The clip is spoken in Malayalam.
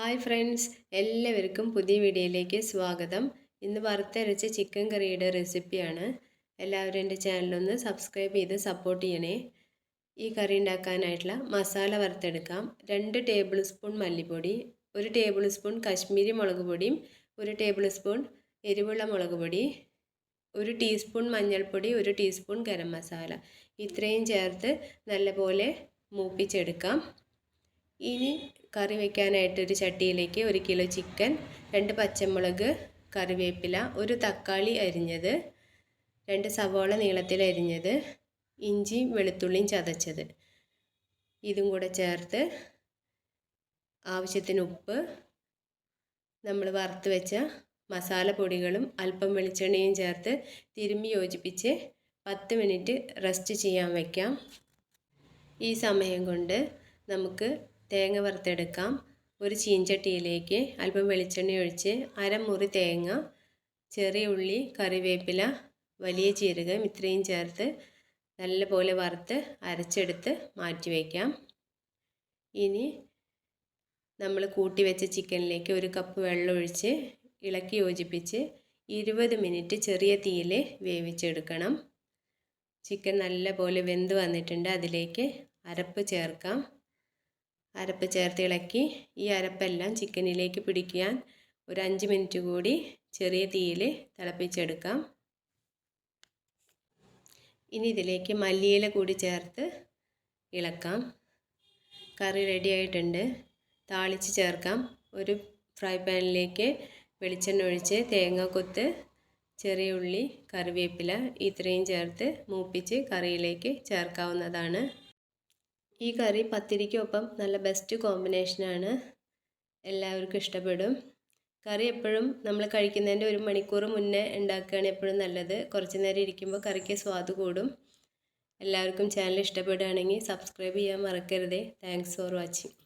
ഹായ് ഫ്രണ്ട്സ് എല്ലാവർക്കും പുതിയ വീഡിയോയിലേക്ക് സ്വാഗതം. ഇന്ന് വറുത്തരച്ച ചിക്കൻ കറിയുടെ റെസിപ്പിയാണ് എല്ലാവരും എന്റെ ചാനലൊന്ന് സബ്സ്ക്രൈബ് ചെയ്ത് സപ്പോർട്ട് ചെയ്യണേ. ഈ കറി ഉണ്ടാക്കാനായിട്ടുള്ള മസാല വറുത്തെടുക്കാം. രണ്ട് ടേബിൾ സ്പൂൺ മല്ലിപ്പൊടി ഒരു ടേബിൾ സ്പൂൺ കശ്മീരി മുളക് പൊടിയും ഒരു ടേബിൾ സ്പൂൺ എരിവുള്ള മുളക് പൊടി ഒരു ടീസ്പൂൺ മഞ്ഞൾപ്പൊടി ഒരു ടീസ്പൂൺ ഗരം മസാല ഇത്രയും ചേർത്ത് നല്ലപോലെ മൂപ്പിച്ചെടുക്കാം. ഇനി കറി വയ്ക്കാനായിട്ട് ഒരു ചട്ടിയിലേക്ക് ഒരു കിലോ ചിക്കൻ രണ്ട് പച്ചമുളക് കറിവേപ്പില ഒരു തക്കാളി അരിഞ്ഞത് രണ്ട് സവോള നീളത്തിൽ അരിഞ്ഞത് ഇഞ്ചിയും വെളുത്തുള്ളിയും ചതച്ചത്. ഇതും കൂടെ ചേർത്ത് ആവശ്യത്തിന് ഉപ്പ് നമ്മൾ വറുത്ത് വെച്ച മസാല പൊടികളും അല്പം വെളിച്ചെണ്ണയും ചേർത്ത് തിരുമ്മി യോജിപ്പിച്ച് പത്ത് മിനിറ്റ് റെസ്റ്റ് ചെയ്യാൻ വയ്ക്കാം ഈ സമയം കൊണ്ട് നമുക്ക് തേങ്ങ വറുത്തെടുക്കാം. ഒരു ചീഞ്ചട്ടിയിലേക്ക് അല്പം വെളിച്ചെണ്ണ ഒഴിച്ച് അരമുറി തേങ്ങ ചെറിയ ഉള്ളി കറിവേപ്പില വലിയ ജീരകം ഇത്രയും ചേർത്ത് നല്ലപോലെ വറുത്ത് അരച്ചെടുത്ത് മാറ്റി വയ്ക്കാം ഇനി നമ്മൾ കൂട്ടി വെച്ച ചിക്കനിലേക്ക് ഒരു കപ്പ് വെള്ളം ഒഴിച്ച് ഇളക്കി യോജിപ്പിച്ച് ഇരുപത് മിനിറ്റ് ചെറിയ തീയിൽ വേവിച്ചെടുക്കണം. ചിക്കൻ നല്ലപോലെ വെന്ത് വന്നിട്ടുണ്ട്. അതിലേക്ക് അരപ്പ് ചേർക്കാം. അരപ്പ് ചേർത്ത് ഇളക്കി ഈ അരപ്പെല്ലാം ചിക്കനിലേക്ക് പിടിക്കാൻ ഒരു അഞ്ച് മിനിറ്റ് കൂടി ചെറിയ തീയിൽ തിളപ്പിച്ചെടുക്കാം. ഇനി ഇതിലേക്ക് മല്ലിയില കൂടി ചേർത്ത് ഇളക്കാം. കറി റെഡി ആയിട്ടുണ്ട്. താളിച്ച് ചേർക്കാം. ഒരു ഫ്രൈ പാനിലേക്ക് വെളിച്ചെണ്ണ ഒഴിച്ച് തേങ്ങ കൊത്ത് ചെറിയ ഉള്ളി കറിവേപ്പില ഇത്രയും ചേർത്ത് മൂപ്പിച്ച് കറിയിലേക്ക് ചേർക്കാവുന്നതാണ്. ഈ കറി പത്തിരിക്കൊപ്പം നല്ല ബെസ്റ്റ് കോമ്പിനേഷനാണ് എല്ലാവർക്കും ഇഷ്ടപ്പെടും. കറി എപ്പോഴും നമ്മൾ കഴിക്കുന്നതിന്റെ ഒരു മണിക്കൂർ മുന്നേ ഉണ്ടാക്കുകയാണ് എപ്പോഴും നല്ലത്. കുറച്ച് നേരം ഇരിക്കുമ്പോൾ കറിക്ക് സ്വാദ് കൂടും. എല്ലാവർക്കും ചാനൽ ഇഷ്ടപ്പെടുകയാണെങ്കിൽ സബ്സ്ക്രൈബ് ചെയ്യാൻ മറക്കരുതേ. Thanks for watching